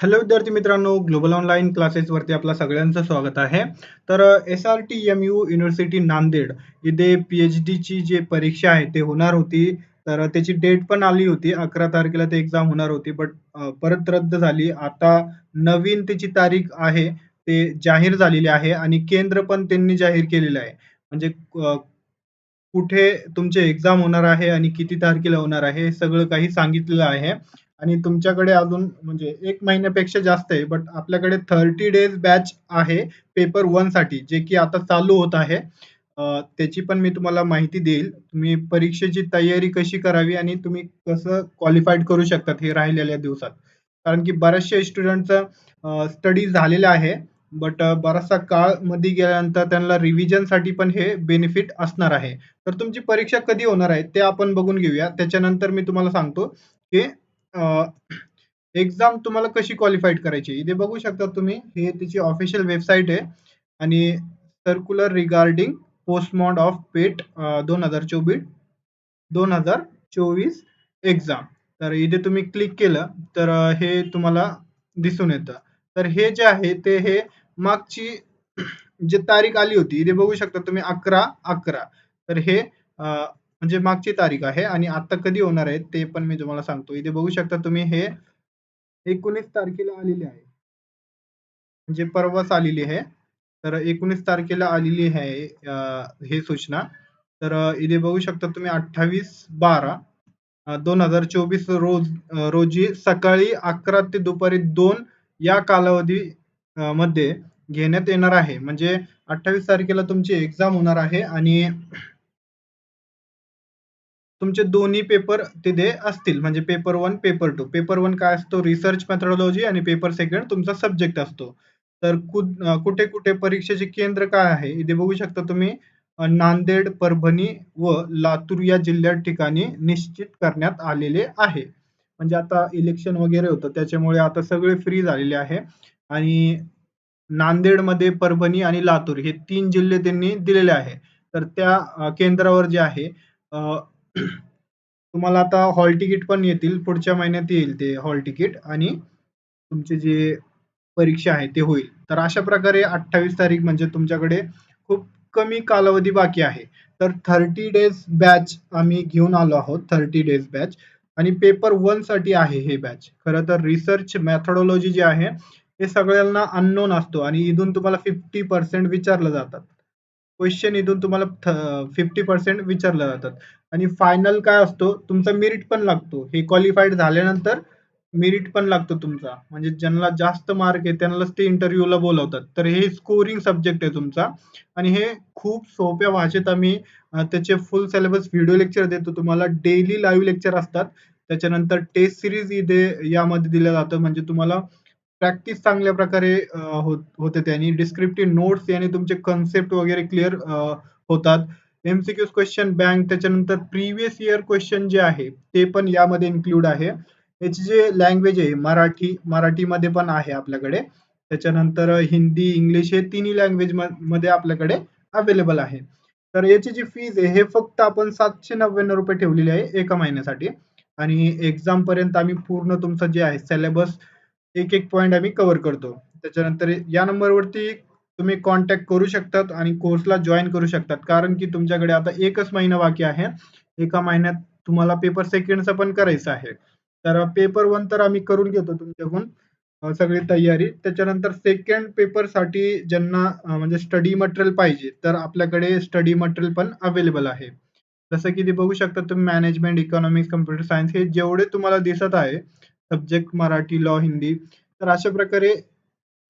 Hello विद्यार्थी मित्रांनो, global online क्लासेसवरती आपलं सगळ्यांचं स्वागत आहे. तर S R T M U university Nanded इथे पी-एच-डीची जी परीक्षा आहे ते होणार होती. तर त्याची डेट पण आली होती. 11 तारखेला ते एक्झाम होणार होती. बट परत रद्द झाली. आता नवीन त्याची तारीख आहे ते जाहीर झालेली आहे आणि केंद्र पण त्यांनी जाहीर केलेलं आहे. म्हणजे कुठे तुमचे एक्झाम होणार आहे आणि किती तारखेला होणार आहे हे सगळं काही सांगितलेलं आहे. आणि तुमच्याकडे अजून म्हणजे एक महिन्यापेक्षा जास्त आहे. बट आपल्याकडे 30 डेज बॅच आहे पेपर वनसाठी जे की आता चालू होत आहे. त्याची पण मी तुम्हाला माहिती देईल. तुम्ही परीक्षेची तयारी कशी करावी आणि तुम्ही कसं क्वालिफाईड करू शकतात हे राहिलेल्या दिवसात. कारण की बऱ्याचशा स्टुडंटचा स्टडी झालेला आहे. बट बराचसा काळमध्ये गेल्यानंतर त्यांना रिव्हिजनसाठी पण हे बेनिफिट असणार आहे. तर तुमची परीक्षा कधी होणार आहे ते आपण बघून घेऊया. त्याच्यानंतर मी तुम्हाला सांगतो की एक्झाम तुम्हाला कशी क्वालिफाईड करायची. इथे बघू शकता तुम्ही हे त्याची ऑफिशियल वेबसाईट आहे आणि सर्क्युलर रिगार्डिंग पोस्टमॉड ऑफ पेट दोन हजार चोवीस दोन हजार चोवीस एक्झाम. तर इथे तुम्ही क्लिक केलं तर हे तुम्हाला दिसून येतं. तर हे जे आहे ते हे मागची जे तारीख आली होती इथे बघू शकता तुम्ही 11/11 तर हे म्हणजे मागची तारीख आहे आणि आता कधी होणार आहे ते पण मी तुम्हाला सांगतो. इथे बघू शकता तुम्ही हे 19 तारखेला आलेली आहे. म्हणजे परवाच आलेली आहे. तर 19 तारखेला आलेली आहे हे सूचना. तर इथे बघू शकता तुम्ही अठ्ठावीस बारा दोन हजार चोवीस रोज रोजी सकाळी 11 ते दुपारी दोन या कालावधी मध्ये घेण्यात येणार आहे. म्हणजे 28 तारखेला तुमची एक्झाम होणार आहे आणि तुमचे दोन्ही पेपर तिथे असतील. म्हणजे paper one paper two paper one काय असतो रिसर्च मेथडॉलॉजी आणि पेपर सेकंड तुमचा सब्जेक्ट असतो. तर कुठे-कुठे परीक्षेचे केंद्र काय आहे? इथे बघू शकता तुम्ही नांदेड, परभणी व लातूर या जिल्ह्यात ठिकाणी निश्चित करण्यात आलेले आहे. म्हणजे आता इलेक्शन वगैरे होतं त्याच्यामुळे आता सगळे फ्री झालेले आहे आणि नांदेडमध्ये, परभणी आणि लातूर हे तीन जिल्हे त्यांनी दिलेले आहे. तर त्या केंद्रावर जे आहे तुम्हाला आता हॉल तिकीट पण येतील. पुढच्या महिन्यात येईल ते हॉल तिकीट आणि तुमची जी परीक्षा आहे ते होईल. तर अशा प्रकारे 28 तारीख म्हणजे तुमच्याकडे खूप कमी कालावधी बाकी आहे. तर 30 डेज बॅच आम्ही घेऊन आलो आहोत. 30 डेज बॅच आणि पेपर वनसाठी आहे हे बॅच. खरं तर रिसर्च मॅथडॉलॉजी जी आहे हे सगळ्यांना अननोन असतो आणि इथून तुम्हाला 50% विचारलं जातात. क्वेश्चन इथून तुम्हाला फिफ्टी पर्सेंट विचारलं जातात आणि फायनल काय असतो तुमचा मेरिट पण लागतो. हे क्वालिफाईड झाल्यानंतर मेरिट पण लागतो तुमचा. म्हणजे ज्यांना जास्त मार्क आहे त्यांनाच ते इंटरव्ह्यूला बोलावतात. तर हे स्कोरिंग सब्जेक्ट आहे तुमचा आणि हे खूप सोप्या भाषेत आम्ही त्याचे फुल सिलेबस व्हिडिओ लेक्चर देतो तुम्हाला. डेली लाईव्ह लेक्चर असतात. त्याच्यानंतर टेस्ट सिरीज इथे यामध्ये दिलं जातं. म्हणजे तुम्हाला प्रॅक्टिस चांगल्या प्रकारे होते त्यांनी डिस्क्रिप्टिव्ह नोट्स याने तुमचे कन्सेप्ट वगैरे क्लिअर होतात. एम-सी-क्यूज बँक त्याच्यानंतर प्रिव्हियस इयर क्वेश्चन जे आहे ते पण यामध्ये इन्क्लूड आहे. याची जे लँग्वेज आहे मराठी, मराठीमध्ये पण आहे आपल्याकडे. त्याच्यानंतर हिंदी, इंग्लिश हे तिन्ही लँग्वेजमध्ये आपल्याकडे अवेलेबल आहे. तर याची जी फीज आहे हे फक्त आपण ₹799 ठेवलेली आहे एका महिन्यासाठी आणि एक्झाम पर्यंत आम्ही पूर्ण तुमचं जे आहे सिलेबस एक-एक पॉइंट आम्ही कव्हर करतो. त्याच्यानंतर या नंबरवरती तुम्ही कॉन्टॅक्ट करू शकतात आणि कोर्सला जॉईन करू शकतात. कारण की तुमच्याकडे आता एकच महिना बाकी आहे. एका महिन्यात तुम्हाला पेपर सेकंडचा पण करायचा आहे. तर पेपर वन तर आम्ही करून घेतो तुमच्याकडून सगळी तयारी. त्याच्यानंतर सेकंड पेपरसाठी ज्यांना म्हणजे स्टडी मटेरियल पाहिजे, तर आपल्याकडे स्टडी मटेरियल पण अवेलेबल आहे. जसं की ते बघू शकता तुम्ही मॅनेजमेंट, इकॉनॉमिक्स, कम्प्युटर सायन्स हे जेवढे तुम्हाला दिसत आहे सब्जेक्ट मराठी, लॉ, हिंदी तर अशा प्रकारे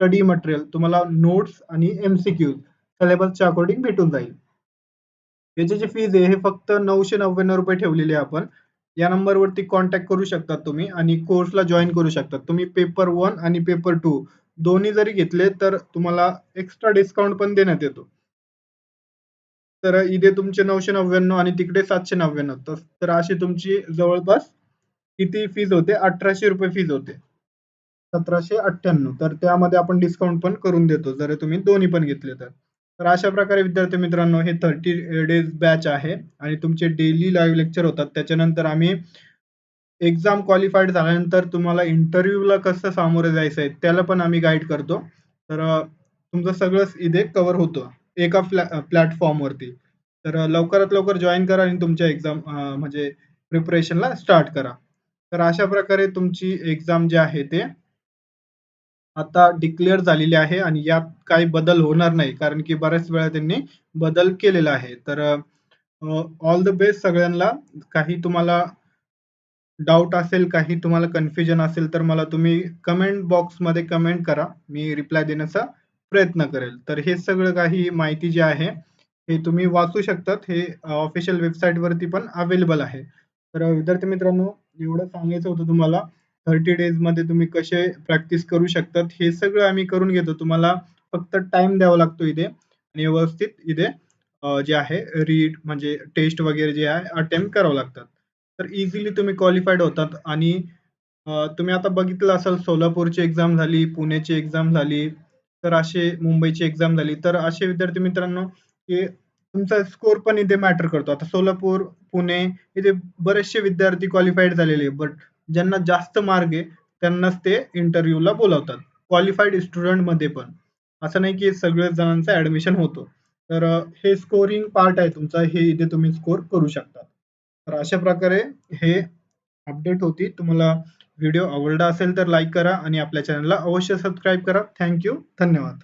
स्टडी मटेरियल तुम्हाला नोट्स आणि एमसीक्यू सिलेबसच्या अकॉर्डिंग भेटून जाईल. याची जी फीज आहे हे फक्त ₹999 ठेवलेली आहे आपण. या नंबरवरती कॉन्टॅक्ट करू शकता तुम्ही आणि कोर्सला जॉईन करू शकता. तुम्ही पेपर वन आणि पेपर टू दोन्ही जरी घेतले तर तुम्हाला एक्स्ट्रा डिस्काउंट पण देण्यात येतो. तर इथे तुमचे 999 आणि तिकडे सातशे नव्याण्णव तर अशी तुमची जवळपास किती फीज होते? ₹1800 फीज होते. 1798 तर त्यामध्ये आपण डिस्काउंट पण करून देतो जर तुम्ही दोन्ही पण घेतले तर. तर अशा प्रकारे विद्यार्थी मित्रांनो हे 30 डेज बॅच आहे आणि तुमचे डेली लाईव्ह लेक्चर होतात. त्याच्यानंतर आम्ही एक्झाम क्वालिफाईड झाल्यानंतर तुम्हाला इंटरव्ह्यूला कसं सामोरं जायचं आहे, त्याला पण आम्ही गाईड करतो. तर तुमचं सगळंच इथे कव्हर होतं एका प्लॅ प्लॅटफॉर्मवरती. तर लवकरात लवकर जॉईन करा आणि तुमच्या एक्झाम म्हणजे प्रिपरेशनला स्टार्ट करा. तर अशा प्रकारे तुमची एक्झाम जी आहे ते आता डिक्लेअर झालेली आहे आणि यात काही बदल होणार नाही. कारण की बऱ्याच वेळा त्यांनी बदल केलेला आहे. तर ऑल द बेस्ट सगळ्यांना. काही तुम्हाला डाऊट असेल, काही तुम्हाला कन्फ्युजन असेल, तर मला तुम्ही कमेंट बॉक्समध्ये कमेंट करा. मी रिप्लाय देण्याचा प्रयत्न करेल. तर हे सगळं काही माहिती जी आहे, हे तुम्ही वाचू शकतात. हे ऑफिशियल वेबसाईटवरती पण अवेलेबल आहे. तर विद्यार्थी मित्रांनो, एवढं सांगायचं होतं तुम्हाला. थर्टी डेजमध्ये तुम्ही कसे प्रॅक्टिस करू शकतात, हे सगळं आम्ही करून घेतो. तुम्हाला फक्त टाइम द्यावा लागतो इथे आणि व्यवस्थित इथे जे आहे रीड म्हणजे टेस्ट वगैरे जे आहे अटेम्प्ट करावं लागतात. तर इझिली तुम्ही क्वालिफाईड होतात आणि तुम्ही आता बघितलं असाल सोलापूरची एक्झाम झाली, पुण्याची एक्झाम झाली, तर असे मुंबईची एक्झाम झाली. तर असे विद्यार्थी मित्रांनो, की तुमचा स्कोर पण इथे मॅटर करतो. आता सोलापूर, पुणे इथे बरेचसे विद्यार्थी क्वालिफाईड झालेले बट ज्यांना जास्त मार्क आहे, त्यांनाच ते इंटरव्ह्यूला बोलावतात. क्वालिफाईड स्टुडंटमध्ये पण. असं नाही की सगळ्याच जणांचं ॲडमिशन होतो तर हे स्कोरिंग पार्ट आहे तुमचा. हे इथे तुम्ही स्कोर करू शकता. तर अशा प्रकारे हे अपडेट होती. तुम्हाला व्हिडिओ आवडला असेल तर लाईक करा आणि आपल्या चॅनलला अवश्य सबस्क्राईब करा. थँक धन्यवाद.